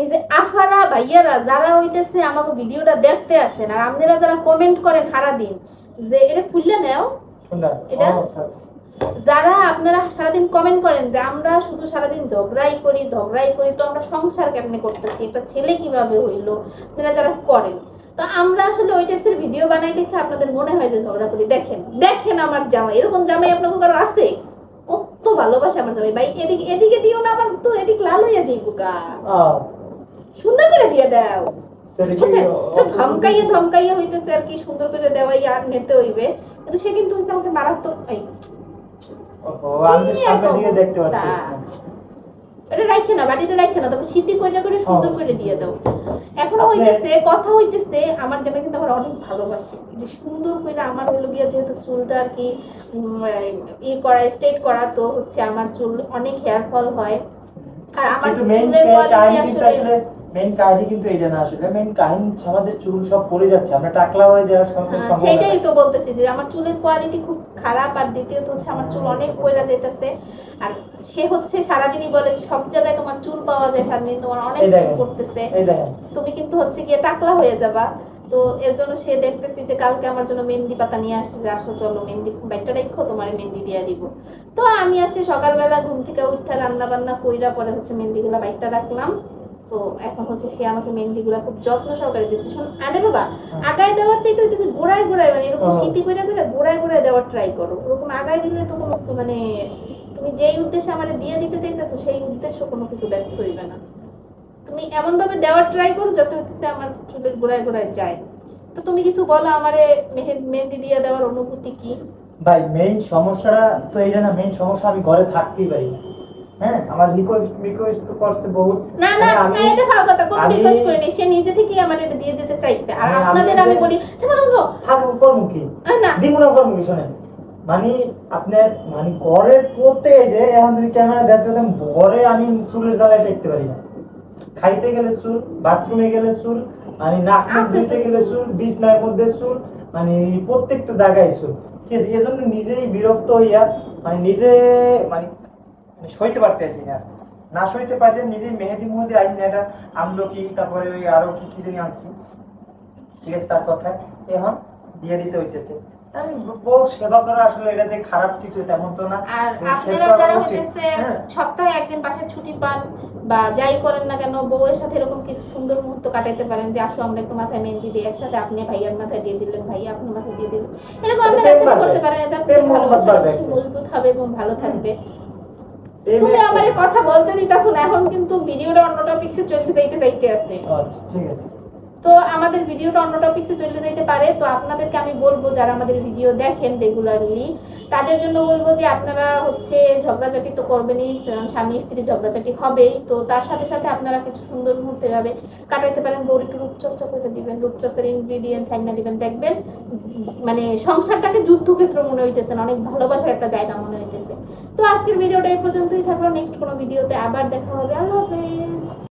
এই যে আফারা ভাইয়ারা যারা হইতেছে আমাকে ভিডিওটা দেখতে আসেন আর আপনারা যারা কমেন্ট করেন সারা দিন যে এটা খুললে নেও। এটা? আচ্ছা, আচ্ছা। যারা আপনারা সারাদিন কমেন্ট করেন যে আমরা শুধু সারাদিন ঝগড়াই করি ঝগড়াই করি তো আমরা সংসার কেমনে করতেছি? এটা ছেলে কীভাবে হইল? আপনারা যারা করেন। তো আমরা আসলে ওই টাইপসের ভিডিও বানাই দেখে আপনাদের মনে হয় যে ঝগড়া করি। দেখেন দেখেন আমার জামাই। এরকম জামাই আপনাকে কারও আছে? কত ভালোবাসে আমার জামাই। ভাই এদিকে এদিকে দিও না আমার তো এদিক লাল হইয়া যাইব গা। সুন্দর করে দিয়ে দাও। ধমকাইয়ে ধমকাইয়ে হইতেছে আর কি সুন্দর করে দেওয়াই আর নিতে হইবে। কিন্তু সে কিন্তু আমাকে মারাত্মক এই ওহো, আমি তো কি সামনের এক দিকে দেখতে অবস্থা? পাচ্ছি না। এটা রাখে না বাড়িটা রাখে না তবে শীতি কইরা করে সুন্দর করে দিয়ে দাও। এখনও হইতেছে কথা হইতেছে আমার জামাই কিন্তু আমার অনেক ভালোবাসে। যে সুন্দর করে আমার হলো গিয়া যেহেতু চুলটা আর কি ই করা স্ট্রেট করা তো হচ্ছে আমার চুল অনেক হেয়ার ফল হয়। আর আমার চুলের কোয়ালিটি আসলে মেইন কাহিনী কিন্তু এটা না আসলে মেইন কাহিনী আমাদের চুল সব পড়ে যাচ্ছে আমরা টাকলা হয়ে যাওয়ার হ্যাঁ, সম্ভাবনা সেটাই তো বলতেছি যে আমার চুলের কোয়ালিটি খুব খারাপ আর দ্বিতীয়ত হচ্ছে আমার চুল অনেক পয়লা যেতেছে আর সে হচ্ছে সারাদিনই বলে যে সব জায়গায় তোমার চুল পাওয়া যায় সারাদিন তোমার অনেক চুল পড়তেছে। তুমি কিন্তু হচ্ছে গিয়ে টাকলা হয়ে যাবা তো এর জন্য সে দেখতেছি যে কালকে আমার জন্য মেহেন্দি পাতা নিয়ে আসছে যে আসো চলো মেহেন্দি বাইকটা রেখো তোমার মেহেন্দি দিয়ে দিব। তো আমি আজকে সকালবেলা ঘুম থেকে উঠে রান্না বান্না কইরা পরে হচ্ছে মেহেন্দিগুলো বাইকটা রাখলাম। তো এখন হচ্ছে সে আমাকে মেহেন্দিগুলো খুব যত্ন সহকারে দিচ্ছে শোন আরে বাবা আগায় দেওয়ার চাইতে হইতেছে গোড়ায় গোড়ায় মানে এরকম। শীতি করে করে গোড়ায় গোড়ায় দেওয়ার ট্রাই করো। ওরকম আগায় দিলে তো কোনো মানে তুমি যেই উদ্দেশ্যে আমার দিয়ে দিতে চাইতেছো সেই উদ্দেশ্য কোনো কিছু ব্যর্থ হইবে না। তুমি এমন ভাবে দেওয়ার ট্রাই করো যাতে হচ্ছে আমার চুলের গোড়ায় গোড়ায় যায়। তো তুমি কিছু বলো আমারে মেহে- মেহেন্দি দিয়ে দেওয়ার অনুভূতি কি? ভাই মেইন সমস্যাটা তো এইটা না মেইন সমস্যা আমি ঘরে থাকতেই পারি না। হ্যাঁ আমার রিকোয়েস্ট রিকোয়েস্ট তো করছে বহুত। না না মানে আমি এটা ফাও কথা কোনো রিকোয়েস্ট করিনি। সে নিজে থেকেই আমার এটা দিয়ে দিতে চাইছে। আর আপনাদের আমি বলি থামো থামো। থাকব করব কি? আহ, না। দ্বিগুণ কি শোনেন। আপনার মানে যে এখন যদি ক্যামেরা দেখতে ঘরে আমি চুলের জ্বালায় টেকতে পারি না। খাইতে গেলে চুল বাথরুমে গেলে চুল মানে নাক মুখ আছে তো ধুইতে গেলে চুল বিছনার মধ্যে চুল মানে প্রত্যেকটা জায়গায় চুল। ঠিক আছে এজন্য নিজেই বিরক্ত হইয়া মানে নিজে মানে সইতে পারতেছি না। না সইতে পারলে নিজেই মেহেদি মুহেদি আইন না এটা আমলকি তারপরে ওই আরও কি কি জানি আনছি। ঠিক আছে তার কথা এখন দিয়ে দিতে হইতেছে। আমি বউ সেবা করা আসলে এটা যে খারাপ কিছু তেমন তো না। আর আপনারা যারা হইতেছে হ্যাঁ। সপ্তাহে একদিন বাসায় ছুটি পান বা যাই করেন না কেন বউয়ের সাথে এরকম কিছু সুন্দর মুহূর্ত কাটাইতে পারেন যে আসো আমরা একটু মাথায় মেহেন্দি দিই একসাথে আপনি ভাইয়ার মাথায় দিয়ে দিলেন ভাইয়া আপনার মাথায় দিয়ে দিলেন এরকম আপনারা একসাথে করতে পারেন এতে আপনাদের ভালোবাসা। মজবুত হবে এবং ভালো থাকবে। তুমি আমারে কথা বলতে দিতাছো না এখন কিন্তু ভিডিওটা অন্য টপিকসে চলে যাইতে যাইতে আছে। আচ্ছা ঠিক আছে। তো আমাদের ভিডিওটা অন্য টপিকসে চলে যেতে পারে। তো আপনাদেরকে আমি বলব, যারা আমাদের ভিডিও দেখেন রেগুলারলি তাদের জন্য বলব যে আপনারা হচ্ছে ঝগড়াঝাটি তো করবেনই স্বামী স্ত্রী ঝগড়াঝাটি হবেই। তো তার সাথে সাথে আপনারা কিছু সুন্দর মুহূর্তে ভাবে কাটাইতে পারেন। বউর একটু রূপচর্চা করে দিবেন, রূপচর্চার ইনগ্রিডিয়েন্টস আইনা দিবেন। দেখবেন মানে সংসারটাকে যুদ্ধক্ষেত্র মনে হইতেছে অনেক ভালোবাসার একটা জায়গা মনে হইতেছে। তো আজকের ভিডিওটা এই পর্যন্তই থাকল। নেক্সট কোনো ভিডিওতে আবার দেখা হবে। আল্লাহ হাফেজ।